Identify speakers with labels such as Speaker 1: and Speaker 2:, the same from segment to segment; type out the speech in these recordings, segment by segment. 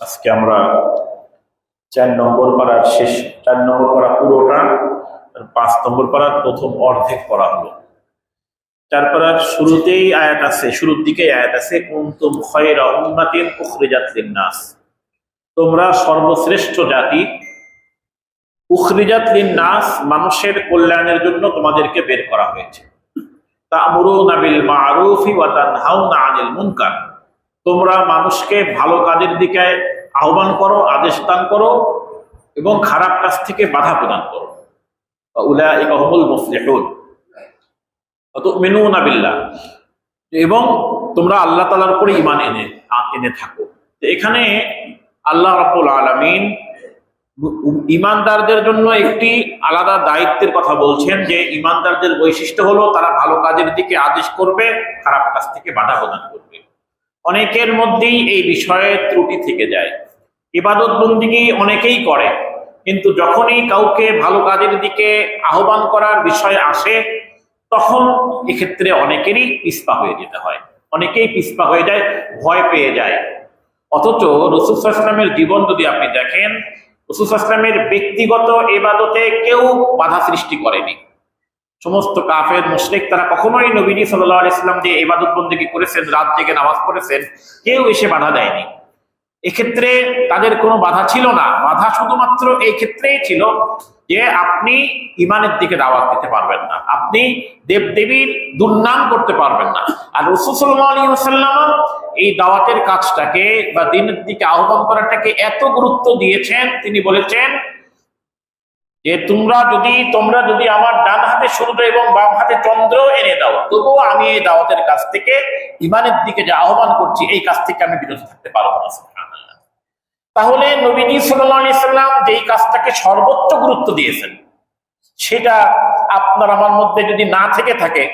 Speaker 1: আজকে আমরা চার নম্বর পাড়ার শেষ, চার নম্বর পাড়া পুরোটা পাঁচ নম্বর পাড়ার প্রথম অর্ধেক পড়া হলো চার পাড়ার শুরুতেই আয়াত আছে, শুরুর দিকেই আয়াত আছে, কুনতুম খয়রা উম্মাতিন উখরিজাত লিন-নাস। তোমরা সর্বশ্রেষ্ঠ জাতি, উখরিজাত লিন-নাস মানুষের কল্যাণের জন্য তোমাদেরকে বের করা হয়েছে। তা'মুরুনা বিল মা'রুফি ওয়া তানহাউনা আনিল মুনকার। তোমরা মানুষকে ভালো কাজের দিকে আহ্বান করো, আদেশ দান করো এবং খারাপ কাজ থেকে বাধা প্রদান করো। বিল্লাহ। এবং তোমরা আল্লাহ তাআলার উপরে ইমান এনে এনে থাকো। এখানে আল্লাহ রাব্বুল আলামিন ইমানদারদের জন্য একটি আলাদা দায়িত্বের কথা বলছেন যে ইমানদারদের বৈশিষ্ট্য হলো তারা ভালো কাজের দিকে আদেশ করবে, খারাপ কাজ থেকে বাধা প্রদান করবে। অনেকের মধ্যেই এই বিষয়ে ত্রুটি থেকে যায়। ইবাদত বন্দিগি অনেকেই করে, কিন্তু যখনই কাউকে ভালো কাজের দিকে আহ্বান করার বিষয় আসে, তখন এক্ষেত্রে অনেকেরই পিস্পা হয়ে যেতে হয়। অনেকেই পিস্পা হয়ে যায়, ভয় পেয়ে যায়। অথচ রসুলামের জীবন যদি আপনি দেখেন, রসুল রসুলামের ব্যক্তিগত এবাদতে কেউ বাধা সৃষ্টি করেনি। সমস্ত কাফের, মুশরিক তারা কখনোই নবীজি সাল্লাহ ইসলাম যে এবাদত বন্দিগি করেছেন, রাত জেগে নামাজ পড়েছেন, কেউ এসে বাধা দেয়নি। এক্ষেত্রে তাদের কোনো বাধা ছিল না। বাধা শুধুমাত্র এই ক্ষেত্রেই ছিল যে আপনি ইমানের দিকে দাওয়াত দিতে পারবেন না। আপনি দেবদেবীর দুর্নাম করতে পারবেন না। আর রসুসাল্লাম এই দাওয়াতের কাজটাকে বা দিনের দিকে আহ্বান করাটাকে এত গুরুত্ব দিয়েছেন, তিনি বলেছেন যে তোমরা যদি তোমরা যদি আমার ডান হাতে সূর্য এবং বাম হাতে চন্দ্র এনে দাও, তবুও আমি এই দাওয়াতের কাছ থেকে ইমানের দিকে যে আহ্বান করছি, এই কাজ থেকে আমি বিরত থাকতে পারব না। তাহলে নবীজি সাল্লাম যেই কাজটাকে সর্বোচ্চ গুরুত্ব দিয়েছেন, সেটা আপনার আমার মধ্যে যদি না থেকে থাকে,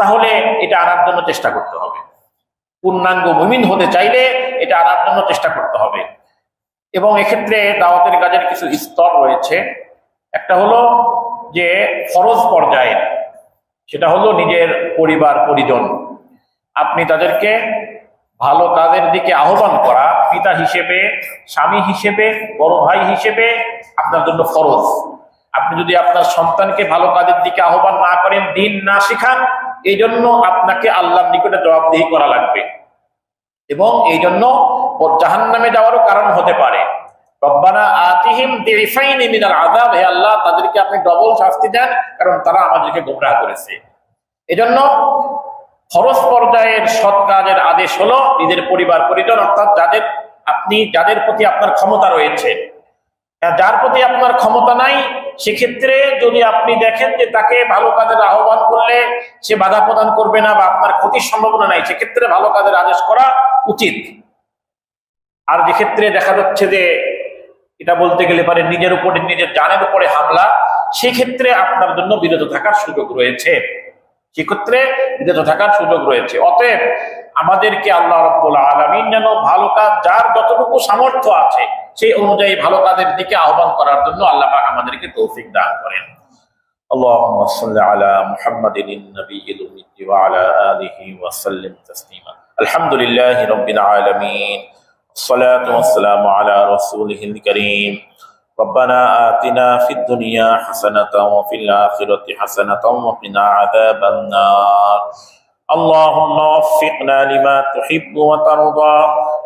Speaker 1: তাহলে এটা আনার জন্য চেষ্টা করতে হবে। পূর্ণাঙ্গ মুমিন হতে চাইলে এটা আনার জন্য চেষ্টা করতে হবে। এবং এক্ষেত্রে দাওয়াতের কাজের কিছু স্তর রয়েছে। একটা হলো যে ফরজ পর্যায়ে, সেটা হলো নিজের পরিবার, পরিজন। আপনি তাদেরকে ভালো কাজের দিকে আহ্বান করা, পিতা হিসেবে, স্বামী হিসেবে, বড় ভাই হিসেবে আপনার জন্য ফরজ। আপনি যদি আপনার সন্তানকে ভালো কাজের দিকে আহ্বান না করেন, দিন না শিখান এই জন্য আপনাকে আল্লাহর নিকটে জবাবদিহি করা লাগবে। এবং এই জন্য জাহান নামে যাওয়ারও কারণ হতে পারে। রব্বানা আতিহিম দিরিফাইনি মিনাল আযাব। হে আল্লাহ, তাদেরকে আপনি ডবল শাস্তি দেন, কারণ তারা আমাদেরকে গোমরাহ করেছে। এজন্য খরচ পর্যায়ের সৎ কাজের আদেশ হলো নিজের পরিবার, পরিজন, অর্থাৎ যাদের আপনি, যাদের প্রতি আপনার ক্ষমতা রয়েছে। যার প্রতি আপনার ক্ষমতা নাই, সেক্ষেত্রে যদি আপনি দেখেন যে তাকে ভালো কাজের আহ্বান করলে সে বাধা প্রদান করবে না বা আপনার ক্ষতির সম্ভাবনা নাই, সেক্ষেত্রে ভালো কাজের আদেশ করা উচিত। আর যে ক্ষেত্রে দেখা যাচ্ছে যে এটা বলতে গেলে পারে নিজের উপরে নিজের জানের উপরে হামলা সেক্ষেত্রে আপনার জন্য বিরত থাকার সুযোগ রয়েছে সেক্ষেত্রে বিরত থাকার সুযোগ রয়েছে অতএব আমাদেরকে আল্লাহ রব্বুল আলমিন যেন ভালো কাজ যার যতটুকু সামর্থ্য আছে সেই অনুযায়ী ভালো কাজের দিকে আহ্বান করার জন্য আল্লাহ পাক আমাদেরকে তৌফিক দান করেন اللهم صل على محمد النبي الأمي وعلى آله وسلم تسليما الحمد لله رب العالمين الصلاة والسلام على رسوله الكريم. ربنا آتنا في الدنيا حسنة وفي الآخرة حسنة وقنا عذاب النار. اللهم وفقنا لما تحب وترضى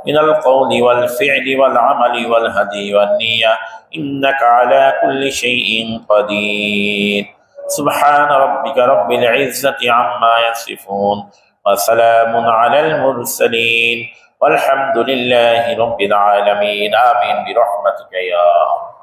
Speaker 1: من القول والفعل والعمل والهدي والنية. إنك على كل شيء قدير. سبحان ربك رب العزة عما يصفون. وسلام على المرسلين. والحمد لله رب العالمين. آمين برحمتك يا رب.